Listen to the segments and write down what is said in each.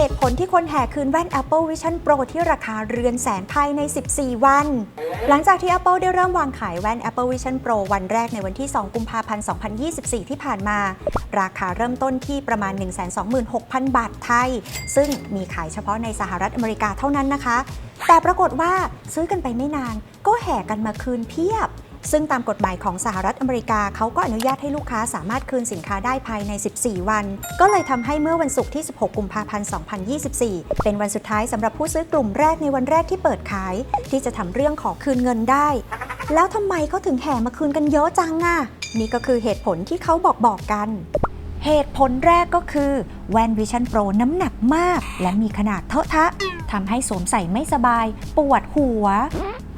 เหตุผลที่คนแห่คืนแว่น Apple Vision Pro ที่ราคาเรือนแสนภายใน 14 วัน หลังจากที่ Apple ได้เริ่มวางขายแว่น Apple Vision Pro วันแรกในวันที่ 2 กุมภาพันธ์ 2024 ที่ผ่านมา ราคาเริ่มต้นที่ประมาณ 126,000 บาทไทย ซึ่งมีขายเฉพาะในสหรัฐอเมริกาเท่านั้นนะคะ แต่ปรากฏว่าซื้อกันไปไม่นาน ก็แห่กันมาคืนเพียบ ซึ่งตามกฎหมายของสหรัฐอเมริกาเขาก็อนุญาตให้ลูกค้าสามารถคืนสินค้าได้ภายใน 14 วัน ก็เลยทำให้เมื่อวันศุกร์ที่ 16 กุมภาพันธ์ 2024 เป็นวันสุดท้ายสำหรับผู้ซื้อกลุ่มแรกในวันแรกที่เปิดขาย ที่จะทำเรื่องขอคืนเงินได้ แล้วทำไมเขาถึงแห่มาคืนกันเยอะจังอะนี่ก็คือเหตุผลที่เขาบอกบอกกันเหตุผลแรกก็คือแว่น Vision Pro น้ำหนักมาก และมีขนาดเทอะทะทำให้สวมใส่ไม่สบาย ปวดหัว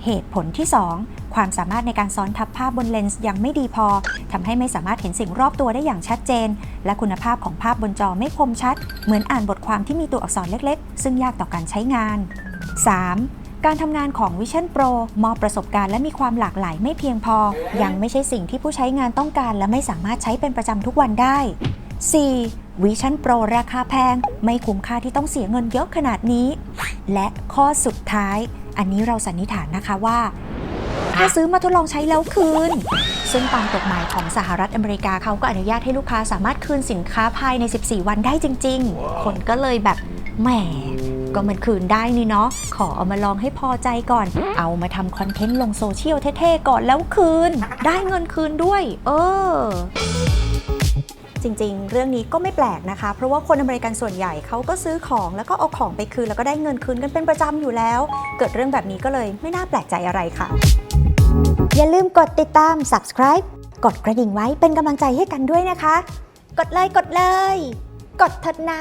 เหตุผลที่ 2 ความสามารถในการซ้อนทับภาพบนเลนส์ยังไม่ดีพอทำให้ไม่สามารถเห็นสิ่งรอบตัวได้อย่างชัดเจน และคุณภาพของภาพบนจอไม่คมชัด เหมือนอ่านบทความที่มีตัวอักษรเล็กๆ ซึ่งยากต่อการใช้งาน 3. การทำงานของ Vision Pro มอบประสบการณ์และมีความหลากหลายไม่เพียงพอ ยังไม่ใช่สิ่งที่ผู้ใช้งานต้องการ และไม่สามารถใช้เป็นประจำทุกวันได้ 4. Vision Pro ราคาแพง ไม่คุ้มค่าที่ต้องเสียเงินเยอะขนาดนี้ และข้อสุดท้าย อันนี้เราสันนิษฐานนะคะว่า ถ้าซื้อมาทดลองใช้แล้วคืน ซึ่งตามกฎหมายของสหรัฐอเมริกาเขาก็อนุญาตให้ลูกค้าสามารถคืนสินค้าภายใน 14 วันได้จริง ๆ คนก็เลยแบบแหมก็มันคืนได้นี่เนาะ ขอเอามาลองให้พอใจก่อน เอามาทำคอนเทนต์ลงโซเชียลเท่ๆก่อนแล้วคืน ได้เงินคืนด้วย เออ จริง ๆ เรื่องนี้ก็ไม่แปลกนะคะ เพราะว่าคนอเมริกันส่วนใหญ่เขาก็ซื้อของแล้วก็เอาของไปคืนแล้วก็ได้เงินคืนกันเป็นประจำอยู่แล้ว เกิดเรื่องแบบนี้ก็เลยไม่น่าแปลกใจอะไรค่ะ อย่าลืมกดติดตาม subscribe กดกระดิ่งไว้เป็นกำลังใจให้กันด้วยนะคะ กดเลยกดเลย กดเถิดนะ